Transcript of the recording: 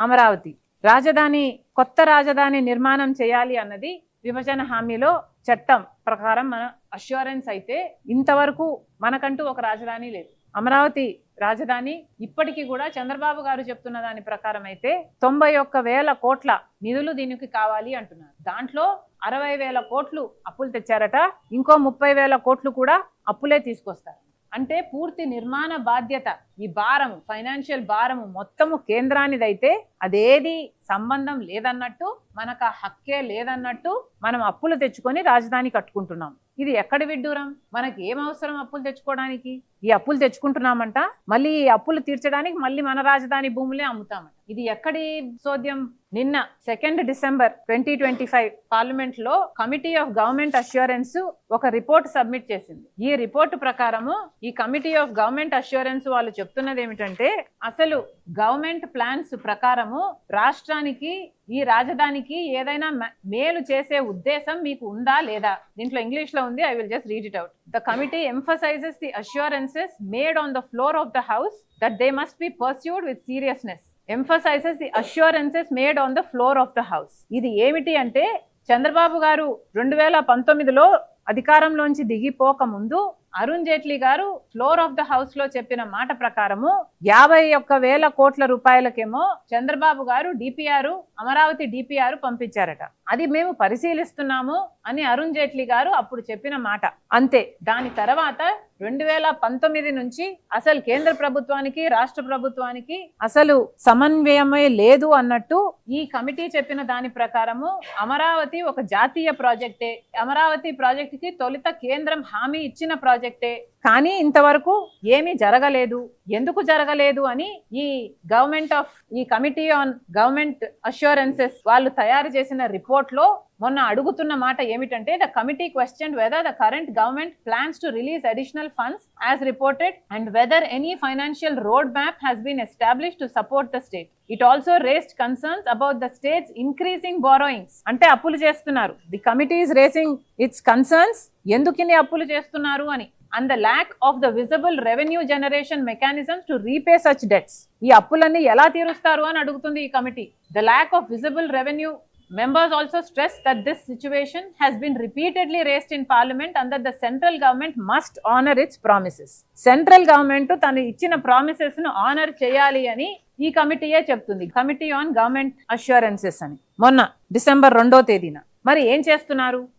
అమరావతి. రాజధాని కొత్త రాజధాని నిర్మాణం చేయాలి అన్నది విభజన హామీలో చట్టం ప్రకారం మన అష్యూరెన్స్ అయితే ఇంతవరకు మనకంటూ ఒక రాజధాని లేదు. అమరావతి రాజధాని ఇప్పటికీ కూడా చంద్రబాబు గారు చెప్తున్న దాని ప్రకారం అయితే తొంభై ఒక్క వేల కోట్ల నిధులు దీనికి కావాలి అంటున్నారు. దాంట్లో అరవై వేల కోట్లు అప్పులు తెచ్చారట ఇంకో ముప్పై వేల కోట్లు కూడా అప్పులే తీసుకొస్తారు. అంటే పూర్తి నిర్మాణ బాధ్యత ఈ భారము ఫైనాన్షియల్ భారము మొత్తము కేంద్రానిదైతే అదేది సంబంధం లేదన్నట్టు మనకు ఆ హక్కే లేదన్నట్టు మనం అప్పులు తెచ్చుకొని రాజధాని కట్టుకుంటున్నాం. ఇది ఎక్కడ విడ్డూరం? మనకి ఏం అవసరం అప్పులు తెచ్చుకోవడానికి? ఈ అప్పులు తెచ్చుకుంటున్నామంట మళ్ళీ ఈ అప్పులు తీర్చడానికి మళ్ళీ మన రాజధాని భూములే అమ్ముతామంట. ఇది ఎక్కడి సోద్యం? నిన్న second December twenty twenty five పార్లమెంట్లో కమిటీ ఆఫ్ గవర్నమెంట్ అష్యూరెన్స్ ఒక రిపోర్ట్ సబ్మిట్ చేసింది. ఈ రిపోర్ట్ ప్రకారము ఈ కమిటీ ఆఫ్ గవర్నమెంట్ అష్యూరెన్స్ వాళ్ళు చెప్తున్నది ఏమిటంటే అసలు గవర్నమెంట్ ప్లాన్స్ ప్రకారము రాష్ట్రానికి ఈ రాజధానికి ఏదైనా మేలు చేసే ఉద్దేశం మీకు ఉందా లేదా? దీంట్లో ఇంగ్లీష్లో ఉంది I will just read it out the committee emphasizes the assurance assurances made on the floor of the house that they must be pursued with seriousness emphasizes the assurances made on the floor of the house ఇది ఏమిటి అంటే చంద్రబాబు గారు రెండు వేల పంతొమ్మిదిలో అధికారంలోంచి దిగిపోక ముందు అరుణ్ జైట్లీ గారు floor of the హౌస్లో చెప్పిన మాట ప్రకారము యాభై ఒక్క వేల కోట్ల రూపాయలకేమో చంద్రబాబు గారు డిపిఆర్ అమరావతి డిపిఆర్ పంపించారట. అది మేము పరిశీలిస్తున్నాము అని అరుణ్ జైట్లీ గారు అప్పుడు చెప్పిన మాట. అంతే. దాని తర్వాత రెండు వేల పంతొమ్మిది నుంచి అసలు కేంద్ర ప్రభుత్వానికి రాష్ట్ర ప్రభుత్వానికి అసలు సమన్వయమే లేదు అన్నట్టు ఈ కమిటీ చెప్పిన దాని ప్రకారము అమరావతి ఒక జాతీయ ప్రాజెక్టే. అమరావతి ప్రాజెక్టుకి తొలుత కేంద్రం హామీ ఇచ్చిన ప్రాజెక్టే. కానీ ఇంతవరకు ఏమీ జరగలేదు. ఎందుకు జరగలేదు అని ఈ గవర్నమెంట్ ఆఫ్ ఈ కమిటీ ఆన్ గవర్నమెంట్ అష్యూరెన్సెస్ వాళ్ళు తయారు చేసిన రిపోర్ట్లో మొన్న అడుగుతున్న మాట ఏమిటంటే the committee question whether the current government plans to release additional funds as reported and whether any financial road map has been establish to support the state it also raised concerns about the state's increasing borrowings అంటే అప్పులు చేస్తున్నారు. The committee is raising its concerns ఎందుకు అప్పులు చేస్తున్నారు అని. And the lack of the visible revenue generation mechanisms to repay such debts ఈ అప్పులన్నీ ఎలా తీరుస్తారు అని అడుగుతుంది ఈ committee. The lack of visible revenue Members also stress that this situation has been repeatedly raised in parliament and that the central government must honor its promises. Central government తను ఇచ్చిన ప్రామిసెస్ను honour చేయాలి అని ఈ కమిటీయే చెప్తుంది. కమిటీ ఆన్ గవర్నమెంట్ అష్యూరెన్సెస్ అని. మొన్న December రెండో తేదీన. మరి ఏం చేస్తున్నారు?